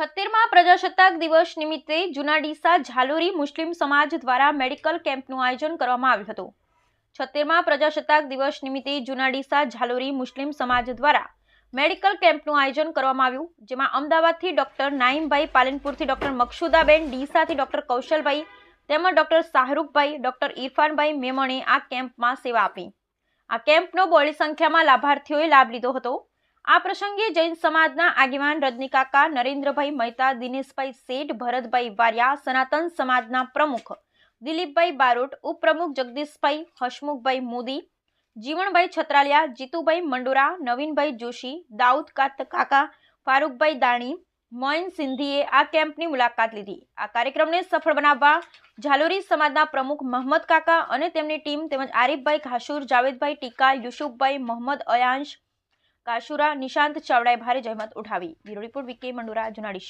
છત્તેરમાં પ્રજાસત્તાક દિવસ નિમિત્તે જૂના ઝાલોરી મુસ્લિમ સમાજ દ્વારા મેડિકલ કેમ્પનું આયોજન કરવામાં આવ્યું હતું. છત્તેરમાં પ્રજાસત્તાક દિવસ નિમિત્તે જૂના ડીસા ઝાલોરી મુસ્લિમ સમાજ દ્વારા મેડિકલ કેમ્પનું આયોજન કરવામાં આવ્યું, જેમાં અમદાવાદથી ડોક્ટર નાઈમભાઈ પાલનપુરથી ડોક્ટર મક્ષુદાબેન ડીસાથી ડોક્ટર કૌશલભાઈ તેમજ ડોક્ટર શાહરૂખભાઈ, ડોક્ટર ઇરફાનભાઈ મેમણે આ કેમ્પમાં સેવા આપી. આ કેમ્પનો બોડી સંખ્યામાં લાભાર્થીઓએ લાભ લીધો હતો. આ પ્રસંગે જૈન સમાજના આગેવાન રજનીકાકા નરેન્દ્રભાઈ મહેતા, દિનેશભાઈ શેઠ, ભરતભાઈ વારિયા, સનાતન સમાજના પ્રમુખ દિલીપભાઈ બારોટ, ઉપપ્રમુખ જગદીશભાઈ, હસમુખભાઈ મોદી, જીવણભાઈ છત્રાલિયા, જીતુભાઈ મંડોરા, નવીનભાઈ જોશી, દાઉદ કાકા, ફારૂકભાઈ દાણી મોઇન સિંધીએ આ કેમ્પની મુલાકાત લીધી. આ કાર્યક્રમને સફળ બનાવવા ઝાલોરી સમાજના પ્રમુખ મહંમદ કાકા અને તેમની ટીમ તેમજ આરીફભાઈ ઘાસુર, જાવેદભાઈ ટીકા, યુસુફભાઈ, મોહમ્મદ અયાંશ કાશુરા નિશાંત ચાવડાએ ભારે જહેમત ઉઠાવી. બ્યુરો રિપોર્ટ વિકે મંડુરા જુનાડી